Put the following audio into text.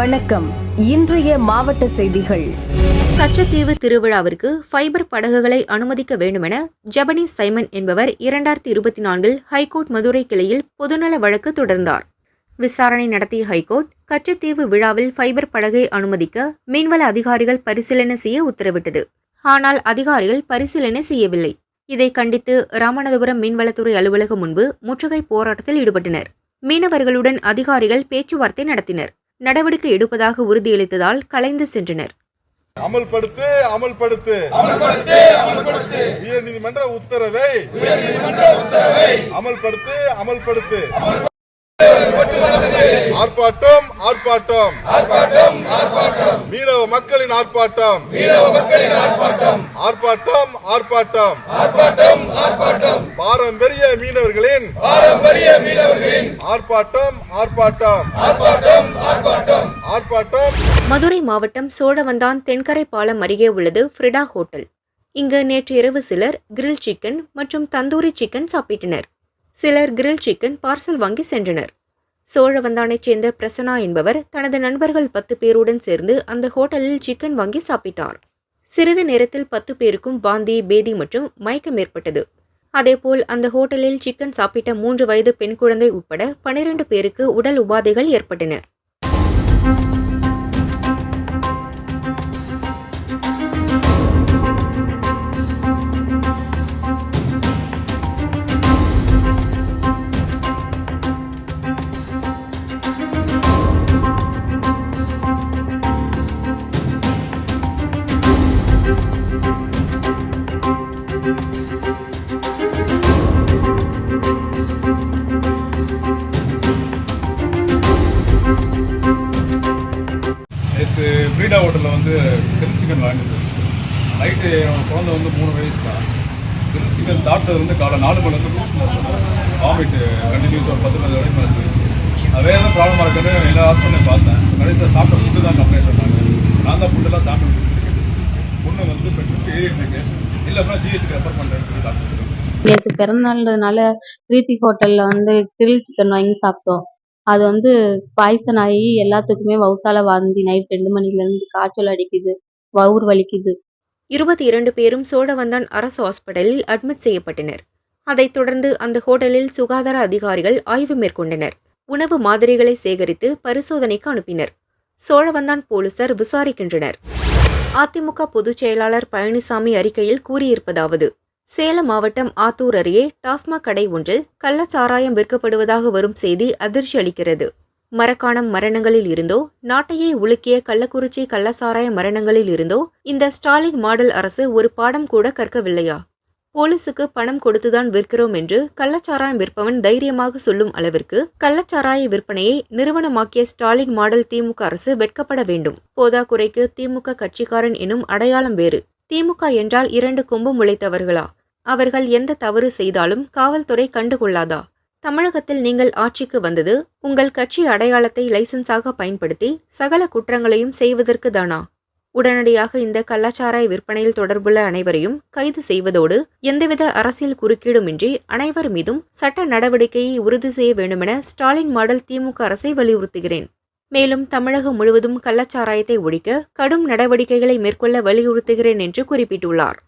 வணக்கம். இன்றைய மாவட்ட செய்திகள். கச்சத்தீவு திருவிழாவிற்கு ஃபைபர் படகுகளை அனுமதிக்க வேண்டுமென ஜபனி சைமன் என்பவர் இரண்டாயிரத்தி இருபத்தி நான்கில் ஹைகோர்ட் மதுரை கிளையில் பொதுநல வழக்கு தொடர்ந்தார். விசாரணை நடத்திய ஹைகோர்ட் கச்சத்தீவு விழாவில் ஃபைபர் படகை அனுமதிக்க மீன்வள அதிகாரிகள் பரிசீலனை செய்ய உத்தரவிட்டது. ஆனால் அதிகாரிகள் பரிசீலனை செய்யவில்லை. இதை கண்டித்து ராமநாதபுரம் மீன்வளத்துறை அலுவலகம் முன்பு முற்றுகை போராட்டத்தில் ஈடுபட்டனர். மீனவர்களுடன் அதிகாரிகள் பேச்சுவார்த்தை நடத்தினர். நடவடிக்கை எடுப்பதாக உறுதியளித்ததால் கலைந்து சென்றனர். அமல்படுத்து அமல்படுத்து. உயர் நீதிமன்ற உத்தரவை அமல்படுத்து அமல்படுத்து. ஆர்ப்பாட்டம் ஆர்ப்பாட்டம். மீனவ மக்களின் ஆர்ப்பாட்டம். ஆர்ப்பாட்டம். ஆர்ப்பாட்டம் பாரம்பரிய மீனவர்களின் ஆர்ப்பாட்டம் ஆர்ப்பாட்டம். ஆர்ப்பாட்டம் மதுரை மாவட்டம் சோழவந்தான் தென்கரை பாலம் அருகே உள்ளது ஃப்ரிடா ஹோட்டல். இங்கு நேற்று இரவு சிலர் கிரில் சிக்கன் மற்றும் தந்தூரி சிக்கன் சாப்பிட்டனர். சிலர் கிரில் சிக்கன் பார்சல் வாங்கி சென்றனர். சோழவந்தானைச் சேர்ந்த பிரசன்னா என்பவர் தனது நண்பர்கள் பத்து பேருடன் சேர்ந்து அந்த ஹோட்டலில் சிக்கன் வாங்கி சாப்பிட்டார். சிறிது நேரத்தில் பத்து பேருக்கும் வாந்தி பேதி மற்றும் மயக்கம் ஏற்பட்டது. அதேபோல் அந்த ஹோட்டலில் சிக்கன் சாப்பிட்ட மூன்று வயது பெண் குழந்தை உட்பட பனிரெண்டு பேருக்கு உடல் உபாதைகள் ஏற்பட்டன. நேற்று பிரீடா ஹோட்டலில் வந்து கிரில் சிக்கன் வாங்கிட்டு நைட்டு என் குழந்தை வந்து மூணு வயசு தான் கிரில் சிக்கன் சாப்பிட்டது வந்து காலை நாலு மணி வந்து லூஸ் மோஷன் வாமிட்டு கண்டினியூஸ் ஒரு பத்து பதினஞ்சு வரைக்கும் மேலே அதே அது வேறு எதுவும் ப்ராப்ளமாக இருக்குன்னு எல்லா ஹாஸ்பிட்டலையும் பார்த்தேன். கடைசியில் சாப்பிட்ட ஃபுட்டு தான் கம்ப்ளைண்ட் பண்ணாங்க. நான் தான் ஃபுட்டெல்லாம் சாப்பிட்டு பொண்ணு வந்து பெட்ரோல் ஏறிட்டு இருக்கு நேற்று பிறந்தநாள்ன்றதுனால பிரீத்தி ஹோட்டலில் வந்து கிரில் சிக்கன் வாங்கி சாப்பிட்டோம். அது வந்து பாய்சன் ஆகி எல்லாத்துக்குமே வவுத்தால வாந்தி நைட் ரெண்டு மணிலேருந்து காய்ச்சல் அடிக்குது வவுர் வலிக்குது. இருபத்தி இரண்டு பேரும் சோழவந்தான் அரசு ஹாஸ்பிட்டலில் அட்மிட் செய்யப்பட்டனர். அதைத் தொடர்ந்து அந்த ஹோட்டலில் சுகாதார அதிகாரிகள் ஆய்வு மேற்கொண்டனர். உணவு மாதிரிகளை சேகரித்து பரிசோதனைக்கு அனுப்பினர். சோழவந்தான் போலீசார் விசாரிக்கின்றனர். அதிமுக பொதுச் செயலாளர் பழனிசாமி அறிக்கையில் கூறியிருப்பதாவது சேலம் மாவட்டம் ஆத்தூர் அருகே டாஸ்மாக் கடை ஒன்றில் கள்ளச்சாராயம் விற்கப்படுவதாக வரும் செய்தி அதிர்ச்சி அளிக்கிறது. மரக்காணம் மரணங்களில் இருந்தோ நாட்டையே உலுக்கிய கள்ளக்குறிச்சி கள்ளசாராய மரணங்களில் இருந்தோ இந்த ஸ்டாலின் மாடல் அரசு ஒரு பாடம் கூட கற்கவில்லையா? போலீசுக்கு பணம் கொடுத்துதான் விற்கிறோம் என்று கள்ளச்சாராயம் விற்பவன் தைரியமாக சொல்லும் அளவிற்கு கள்ளச்சாராய விற்பனையை நிறுவனமாக்கிய ஸ்டாலின் மாடல் திமுக அரசு வெட்கப்பட வேண்டும். போதாக்குறைக்கு திமுக கட்சிக்காரன் எனும் அடையாளம் வேறு. திமுக என்றால் இரண்டு கொம்பு முளைத்தவர்களா அவர்கள் எந்த தவறு செய்தாலும் காவல்துறை கண்டுகொள்ளாதா? தமிழகத்தில் நீங்கள் ஆட்சிக்கு வந்தது உங்கள் கட்சி அடையாளத்தை லைசன்ஸாக பயன்படுத்தி சகல குற்றங்களையும் செய்வதற்கு தானா? உடனடியாக இந்த கள்ளச்சாராய விற்பனையில் தொடர்புள்ள அனைவரையும் கைது செய்வதோடு எந்தவித அரசியல் குறுக்கீடுமின்றி அனைவர் மீதும் சட்ட நடவடிக்கையை உறுதி செய்ய வேண்டுமென ஸ்டாலின் மாடல் திமுக அரசை வலியுறுத்துகிறேன். மேலும் தமிழகம் முழுவதும் கள்ளச்சாராயத்தை ஒழிக்க கடும் நடவடிக்கைகளை மேற்கொள்ள வலியுறுத்துகிறேன் என்று குறிப்பிட்டுள்ளார்.